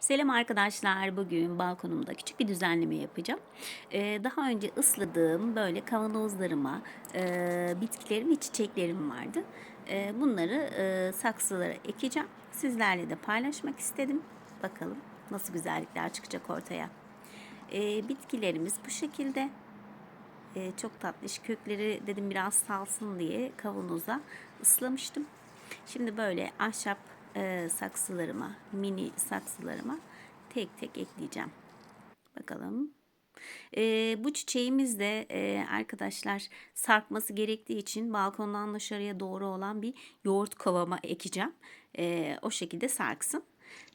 Selam arkadaşlar. Bugün balkonumda küçük bir düzenleme yapacağım. Ee, daha önce ısladığım böyle kavanozlarıma e, bitkilerim ve çiçeklerim vardı. Ee, bunları e, saksılara ekeceğim. Sizlerle de paylaşmak istedim. Bakalım nasıl güzellikler çıkacak ortaya. Ee, bitkilerimiz bu şekilde. Ee, çok tatlış kökleri dedim biraz salsın diye kavanoza ıslamıştım. Şimdi böyle ahşap e, saksılarıma, mini saksılarıma tek tek ekleyeceğim. Bakalım. E, bu çiçeğimiz de e, arkadaşlar sarkması gerektiği için balkondan dışarıya doğru olan bir yoğurt kovama ekeceğim. E, o şekilde sarksın.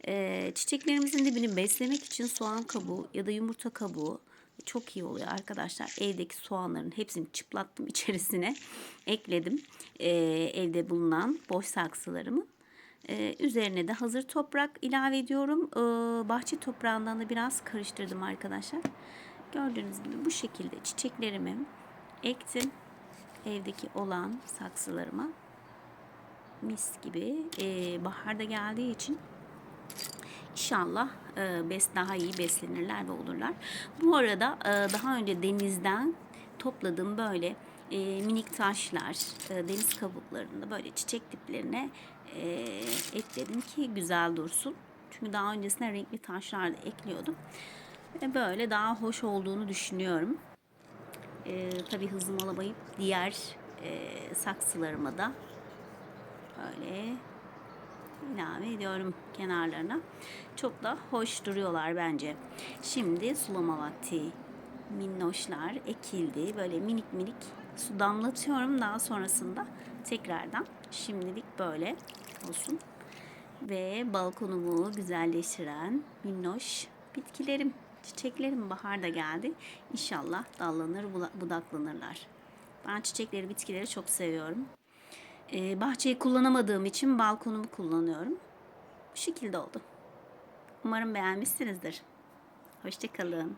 E, çiçeklerimizin dibini beslemek için soğan kabuğu ya da yumurta kabuğu çok iyi oluyor arkadaşlar. Evdeki soğanların hepsini çıplattım içerisine ekledim. E, evde bulunan boş saksılarımı. Ee, üzerine de hazır toprak ilave ediyorum. Ee, bahçe toprağından da biraz karıştırdım arkadaşlar. Gördüğünüz gibi bu şekilde çiçeklerimi ektim. Evdeki olan saksılarıma mis gibi ee, baharda geldiği için İnşallah e, bes daha iyi beslenirler ve olurlar. Bu arada e, daha önce denizden topladığım böyle e, minik taşlar, e, deniz kabuklarında böyle çiçek diplerine e, ekledim ki güzel dursun. Çünkü daha öncesinde renkli taşlar da ekliyordum. Ve böyle daha hoş olduğunu düşünüyorum. E, tabii hızımı alamayıp diğer e, saksılarıma da böyle ilave ediyorum kenarlarına. Çok da hoş duruyorlar bence. Şimdi sulama vakti. Minnoşlar ekildi. Böyle minik minik su damlatıyorum daha sonrasında tekrardan. Şimdilik böyle olsun. Ve balkonumu güzelleştiren minnoş bitkilerim, çiçeklerim baharda geldi. İnşallah dallanır, budaklanırlar. Ben çiçekleri, bitkileri çok seviyorum. Ee, bahçeyi kullanamadığım için balkonumu kullanıyorum. Bu şekilde oldu. Umarım beğenmişsinizdir. Hoşçakalın.